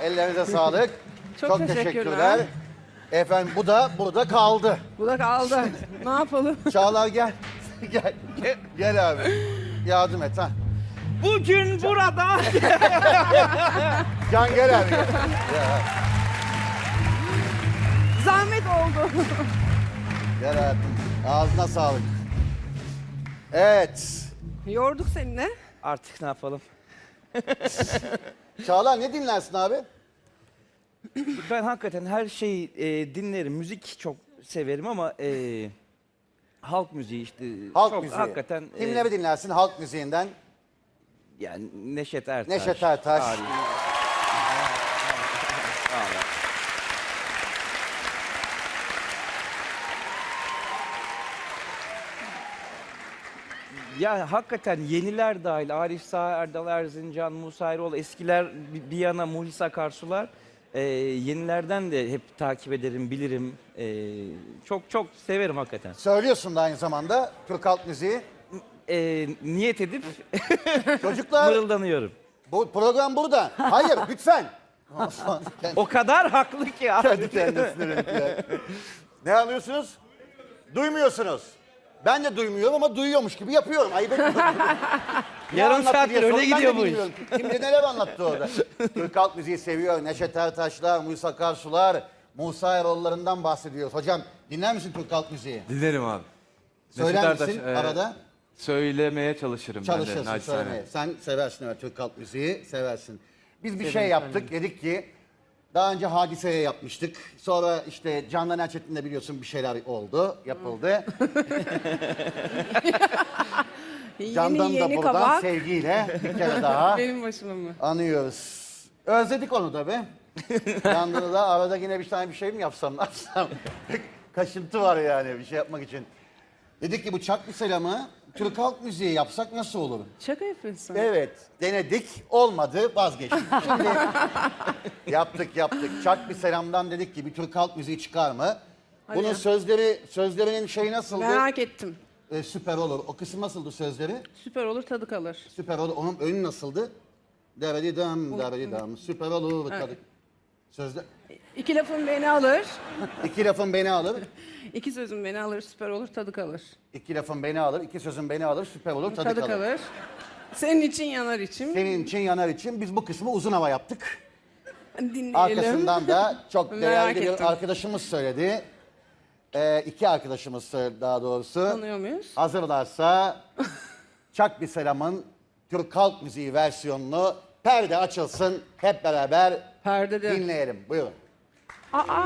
Ellerinize sağlık. Çok teşekkürler. Efendim bu da burada kaldı. Bu da kaldı. ne yapalım? Çağlar gel. gel. Gel, gel abi. Yardım et ha. Bugün burada Can gel abi. gel. Zahmet oldu. Gel hayatım. Ağzına sağlık. Evet. Yorduk seninle. artık ne yapalım? Çağlar ne dinlersin abi? Ben hakikaten her şeyi e, dinlerim. Müzik çok severim ama e, halk müziği işte Halk çok müziği. hakikaten e, Kimleri dinlersin halk müziğinden? yani Neşet Ertaş. Neşet Ertaş. Tarih. Ya hakikaten yeniler dahil Arif Sağ, Erdal Erzincan, Musa Eroğlu eskiler bir- yana Muhlis Akarsular e, yenilerden de hep takip ederim, bilirim. E, çok çok severim hakikaten. Söylüyorsun da aynı zamanda Türk halk müziği. E, niyet edip Çocuklar mırıldanıyorum. bu program burada. Hayır lütfen. O kadar haklı ki abi. Kendi renkler. Ne anlıyorsunuz? Duymuyorsunuz. Ben de duymuyorum ama duyuyormuş gibi yapıyorum. Ayıp etmiyorum. Ne Yarım anlattı saattir diye öyle sorun, ben de gidiyor bu iş. bilmiyorum. Kim bilir neler anlattı orada. Türk halk müziği seviyor. Neşet Ertaşlar, Musa Akarsular, Musa Eroğulları'ndan bahsediyoruz. Hocam dinler misin Türk halk müziği? Dinlerim abi. Söyler Neşet misin Ertaş, e, arada? Söylemeye çalışırım ben de Çalışırsın naçizane. söylemeye. Sen seversin evet Türk halk müziği, seversin. Biz bir şey yaptık, dedik ki daha önce hadiseye yapmıştık. Sonra işte Candan Erçetin'de biliyorsun bir şeyler oldu, yapıldı. Candan yeni da yeni buradan kabak. sevgiyle bir kere daha Benim başıma mı? anıyoruz. Özledik onu da be. Candan'ı da arada yine bir tane bir şey mi yapsam, ne yapsam? Kaşıntı var yani bir şey yapmak için. Dedik ki bu çak bir selamı Türk halk müziği yapsak nasıl olur? Şaka yapıyorsun. Evet, denedik, olmadı, vazgeçtik. Şimdi yaptık yaptık. Çak bir selamdan dedik ki bir Türk halk müziği çıkar mı? Bunun ya. sözleri, sözlerinin şeyi nasıldı? Merak ettim. Ee, süper olur. O kısım nasıldı sözleri? Süper olur tadı kalır. Süper olur. Onun önü nasıldı? Deredi dam, deredi dam. Süper olur. Tadı. Sözde İki lafın beni alır. iki lafın beni alır. İki sözün beni alır. Süper olur tadı kalır. İki lafın beni alır. iki sözün beni alır. Süper olur. Tadı, Tadı kalır. kalır. Senin için yanar içim. Senin için yanar için biz bu kısmı uzun hava yaptık. Dinleyelim. Arkasından da çok Merak değerli bir ettim. arkadaşımız söyledi. Ee, iki arkadaşımız söyledi daha doğrusu. Tanıyor muyuz? Hazırlarsa Çak Bir Selam'ın Türk Halk Müziği versiyonunu perde açılsın hep beraber Perdede. dinleyelim. Buyurun. Aa.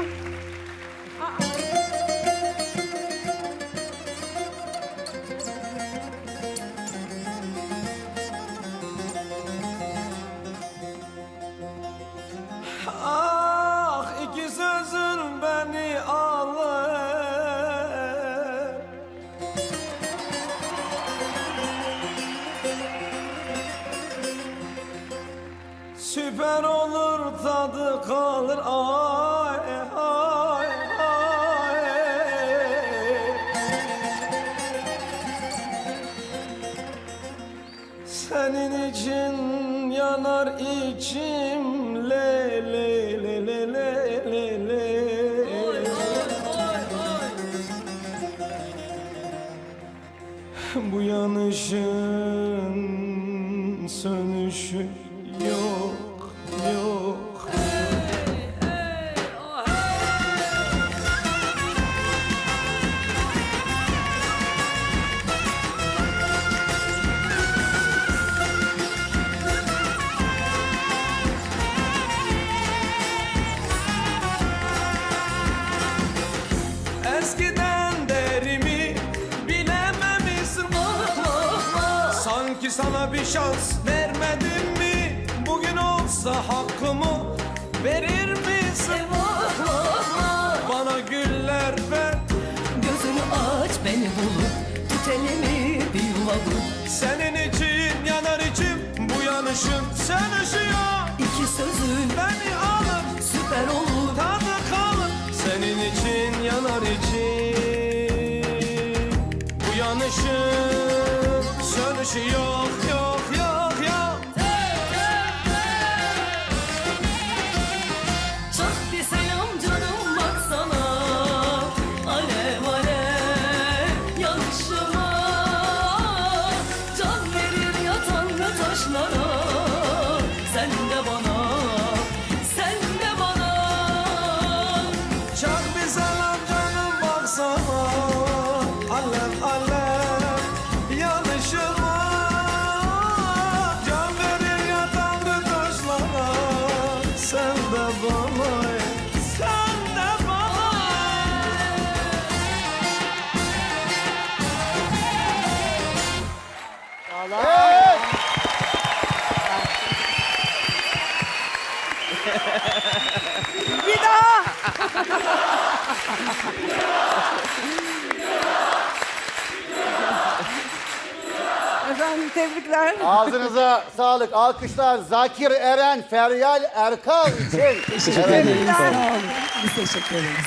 Ah iki sözün beni alır Süper olur tadı kalır. Ay ay Senin için yanar içim. Le le le le le le le. Bu yanışın sönüşü yok sana bir şans vermedim mi? Bugün olsa hakkımı verir misin? Bana güller ver. Gözünü aç beni bulup Tut elimi bir yuva bul. Senin için yanar içim. Bu yanışın sönüşüyor İki sözün Beni alır. süper olur. Tadı kalır. Senin için yanar için Bu yanışın sönüşü Efendim tebrikler. Ağzınıza sağlık. Alkışlar Zakir Eren, Feryal Erkal için. Ederiz. Sağ olun. Biz teşekkür ederiz.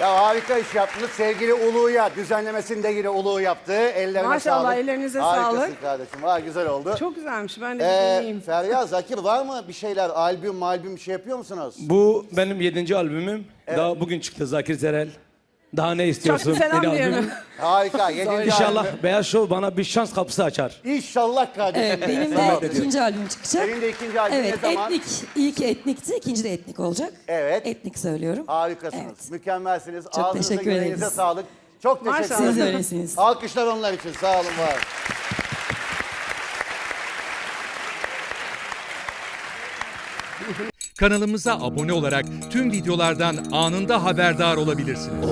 Ya harika iş yaptınız. Sevgili Ulu'ya düzenlemesini de yine Ulu yaptı. Ellerine Maşallah, sağlık. ellerinize Harikasın sağlık. kardeşim. Var güzel oldu. Çok güzelmiş. Ben de Ee, dinleyeyim. Feryal, Zakir var mı bir şeyler? Albüm, malbüm bir şey yapıyor musunuz? Bu benim yedinci albümüm. Daha bugün çıktı Zakir Zerel. Daha ne Çok istiyorsun? selam Yeni albüm. diyelim. Harika. Yedinci İnşallah albüm. Beyaz Show bana bir şans kapısı açar. İnşallah kardeşim. Evet, benim Sağ ol. de ikinci albüm çıkacak. Senin de ikinci albüm Evet, ne zaman? etnik. İlk etnikti, ikinci de etnik olacak. Evet. Etnik söylüyorum. Harikasınız. Evet. Mükemmelsiniz. Çok Ağzınıza teşekkür yüreğinize ederiz. sağlık. Çok teşekkür Maşallah. ederim. Siz de öylesiniz. Alkışlar onlar için. Sağ olun var. Kanalımıza abone olarak tüm videolardan anında haberdar olabilirsiniz.